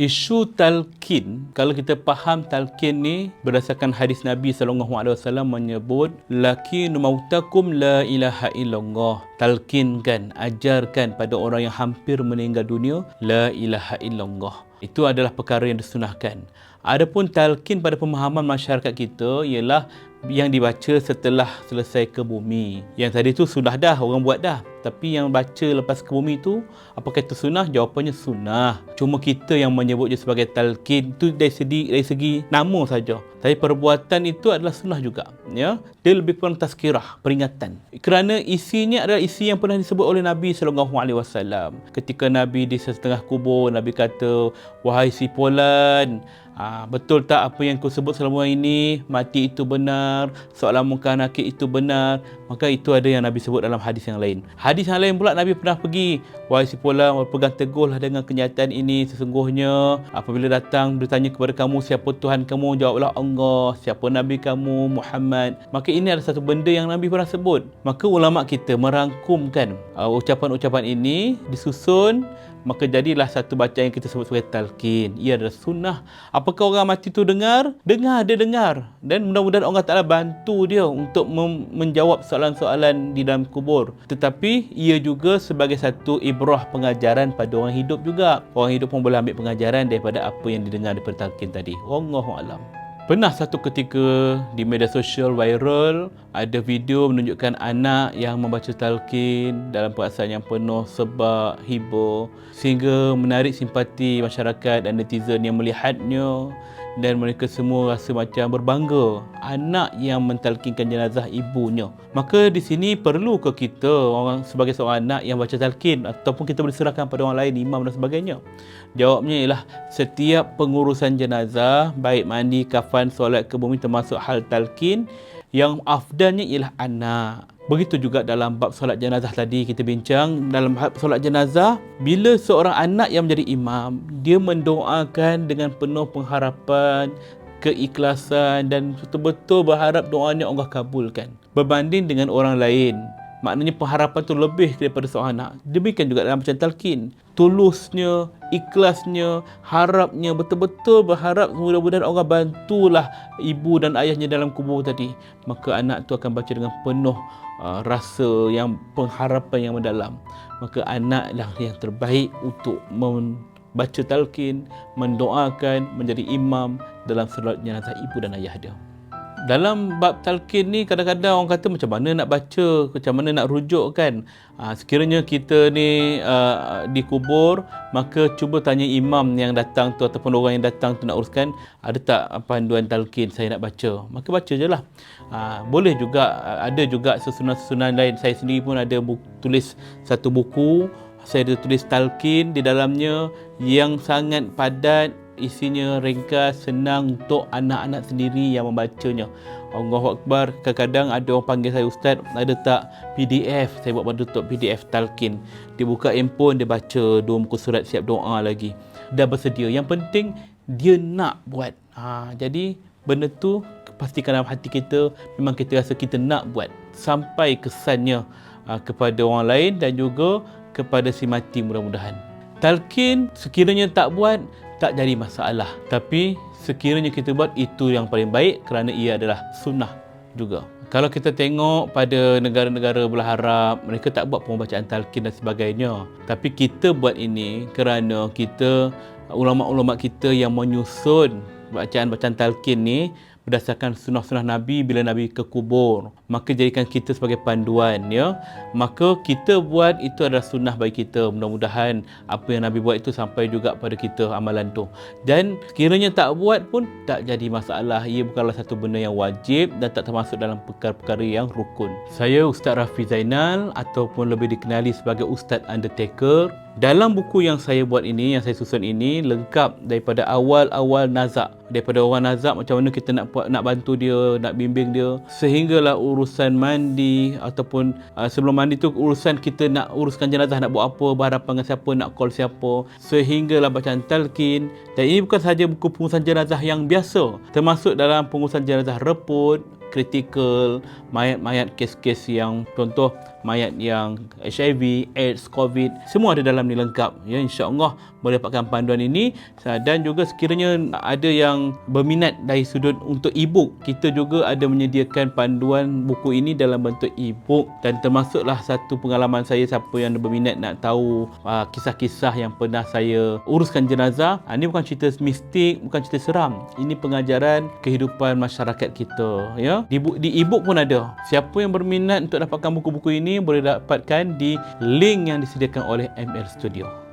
Isu talqin, kalau kita faham talqin ni berdasarkan hadis Nabi sallallahu alaihi wasallam menyebut laki mautakum la ilaha illallah. Talqinkan, ajarkan pada orang yang hampir meninggal dunia la ilaha illallah. Itu adalah perkara yang disunahkan. Adapun talqin pada pemahaman masyarakat kita ialah yang dibaca setelah selesai ke bumi. Yang tadi tu sudah dah orang buat dah. Tapi yang baca lepas ke bumi tu apakah itu sunnah? Jawapannya sunnah. Cuma kita yang menyebutnya sebagai talqin tu dari segi dari segi nama saja. Tapi perbuatan itu adalah sunnah juga, ya. Dia lebih kurang tazkirah, peringatan. Kerana isinya adalah isi yang pernah disebut oleh Nabi sallallahu alaihi wasallam. Ketika Nabi di setengah kubur, Nabi kata, "Wahai si Polan, Ha, betul tak apa yang kau sebut selama ini mati itu benar, soalan muka nakit itu benar? Maka itu ada yang Nabi sebut dalam hadis yang lain. Hadis yang lain pula Nabi pernah pergi, wahai si Polan, pegang teguhlah dengan kenyataan ini sesungguhnya apabila datang bertanya kepada kamu siapa Tuhan kamu, jawablah Allah, siapa Nabi kamu, Muhammad. Maka ini adalah satu benda yang Nabi pernah sebut. Maka ulama kita merangkumkan uh, ucapan-ucapan ini disusun maka jadilah satu bacaan yang kita sebut sebagai talqin. Ia adalah sunnah. Apakah orang mati tu dengar? Dengar, dia dengar. Dan mudah-mudahan Allah Ta'ala bantu dia untuk menjawab soalan-soalan di dalam kubur. Tetapi ia juga sebagai satu ibrah pengajaran pada orang hidup juga. Orang hidup pun boleh ambil pengajaran daripada apa yang didengar daripada talqin tadi. Wallahu'alam. Pernah satu ketika di media sosial viral ada video menunjukkan anak yang membaca talqin dalam perasaan yang penuh sebab hibur sehingga menarik simpati masyarakat dan netizen yang melihatnya dan mereka semua rasa macam berbangga anak yang mentalkinkan jenazah ibunya. Maka di sini perlu ke kita orang sebagai seorang anak yang baca talqin ataupun kita boleh serahkan pada orang lain imam dan sebagainya. Jawabnya ialah setiap pengurusan jenazah baik mandi, kafan, solat ke bumi termasuk hal talqin yang afdalnya ialah anak. Begitu juga dalam bab solat jenazah tadi kita bincang. Dalam bab solat jenazah bila seorang anak yang menjadi imam dia mendoakan dengan penuh pengharapan keikhlasan dan betul-betul berharap doanya Allah kabulkan. Berbanding dengan orang lain maknanya pengharapan tu lebih daripada seorang anak demikian juga dalam macam talqin tulusnya, ikhlasnya, harapnya, betul-betul berharap mudah-mudahan Allah bantulah ibu dan ayahnya dalam kubur tadi. Maka anak tu akan baca dengan penuh uh, rasa yang pengharapan yang mendalam. Maka anaklah yang terbaik untuk membaca talqin, mendoakan, menjadi imam dalam solat jenazah ibu dan ayah dia dalam bab talqin ni kadang-kadang orang kata macam mana nak baca, macam mana nak rujuk kan. Ha, sekiranya kita ni uh, dikubur, maka cuba tanya imam yang datang tu ataupun orang yang datang tu nak uruskan, ada tak panduan talqin saya nak baca. Maka baca je lah. Ha, boleh juga, ada juga susunan-susunan lain. Saya sendiri pun ada buku, tulis satu buku, saya ada tulis talqin di dalamnya yang sangat padat, isinya ringkas, senang untuk anak-anak sendiri yang membacanya. Allah Akbar, kadang-kadang ada orang panggil saya Ustaz, ada tak PDF? Saya buat bentuk PDF talqin. Dia buka handphone, dia baca dua muka surat siap doa lagi. Dah bersedia. Yang penting, dia nak buat. Ha, jadi, benda tu pastikan dalam hati kita, memang kita rasa kita nak buat. Sampai kesannya ha, kepada orang lain dan juga kepada si mati mudah-mudahan. Talqin sekiranya tak buat tak jadi masalah. Tapi sekiranya kita buat itu yang paling baik kerana ia adalah sunnah juga. Kalau kita tengok pada negara-negara belah Arab, mereka tak buat pembacaan talqin dan sebagainya. Tapi kita buat ini kerana kita ulama-ulama kita yang menyusun bacaan-bacaan talqin ni berdasarkan sunnah-sunnah Nabi bila Nabi ke kubur. Maka jadikan kita sebagai panduan ya. Maka kita buat itu adalah sunnah bagi kita. Mudah-mudahan apa yang Nabi buat itu sampai juga pada kita amalan tu. Dan sekiranya tak buat pun tak jadi masalah. Ia bukanlah satu benda yang wajib dan tak termasuk dalam perkara-perkara yang rukun. Saya Ustaz Rafi Zainal ataupun lebih dikenali sebagai Ustaz Undertaker. Dalam buku yang saya buat ini, yang saya susun ini lengkap daripada awal-awal nazak. Daripada orang nazak macam mana kita nak nak bantu dia, nak bimbing dia. Sehinggalah urusan mandi ataupun uh, sebelum mandi tu urusan kita nak uruskan jenazah nak buat apa, berhadapan dengan siapa, nak call siapa. Sehinggalah bacaan talqin. Dan ini bukan sahaja buku pengurusan jenazah yang biasa. Termasuk dalam pengurusan jenazah reput kritikal, mayat-mayat kes-kes yang contoh mayat yang HIV, AIDS, COVID, semua ada dalam ni lengkap. Ya, insya-Allah boleh dapatkan panduan ini dan juga sekiranya ada yang berminat dari sudut untuk e-book, kita juga ada menyediakan panduan buku ini dalam bentuk e-book dan termasuklah satu pengalaman saya siapa yang berminat nak tahu uh, kisah-kisah yang pernah saya uruskan jenazah. Uh, ini bukan cerita mistik, bukan cerita seram. Ini pengajaran kehidupan masyarakat kita, ya. Di, di e-book pun ada. Siapa yang berminat untuk dapatkan buku-buku ini boleh dapatkan di link yang disediakan oleh ML Studio.